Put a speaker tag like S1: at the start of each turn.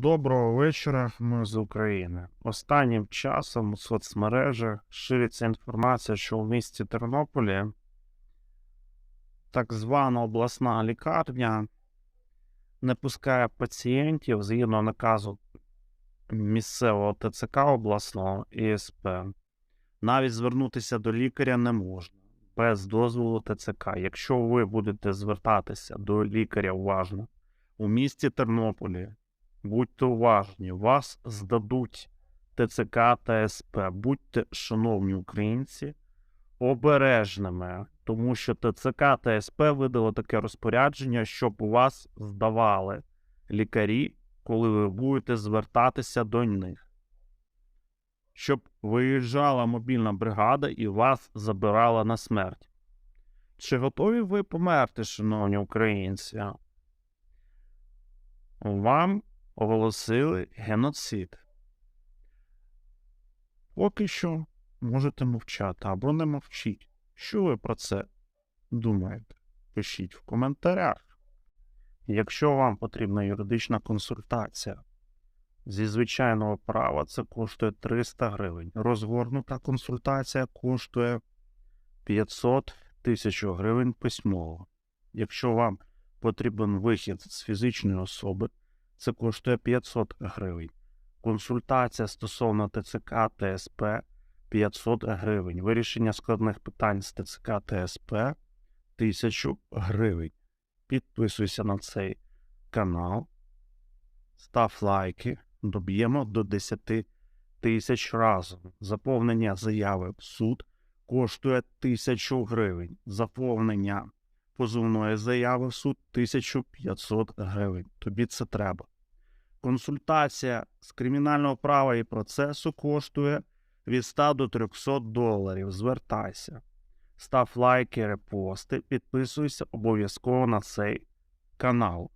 S1: Доброго вечора, ми з України. Останнім часом у соцмережах шириться інформація, що в місті Тернополі так звана обласна лікарня не пускає пацієнтів згідно наказу місцевого ТЦК обласного і СП. Навіть звернутися до лікаря не можна без дозволу ТЦК. Якщо ви будете звертатися до лікаря уважно у місті Тернополі, Будьте уважні, вас здадуть ТЦК та СП. Будьте, шановні українці, обережними, тому що ТЦК та СП видали таке розпорядження, щоб у вас здавали лікарі, коли ви будете звертатися до них. Щоб виїжджала мобільна бригада і вас забирала на смерть. Чи готові ви померти, шановні українці? Вам оголосили геноцид. Поки що можете мовчати або не мовчіть. Що ви про це думаєте? Пишіть в коментарях. Якщо вам потрібна юридична консультація зі звичайного права, це коштує 300 гривень. Розгорнута консультація коштує 500 тисяч гривень письмово. Якщо вам потрібен вихід з фізичної особи, це коштує 500 гривень. Консультація стосовно ТЦК ТСП 500 гривень. Вирішення складних питань з ТЦК ТСП 1000 гривень. Підписуйся на цей канал, став лайки, доб'ємо до 10 тисяч разом. Заповнення заяви в суд коштує 1000 гривень. Заповнення позовної заяви в суд 1500 гривень. Тобі це треба. Консультація з кримінального права і процесу коштує від 100 до 300 доларів. Звертайся. Став лайки, репости, підписуйся обов'язково на цей канал.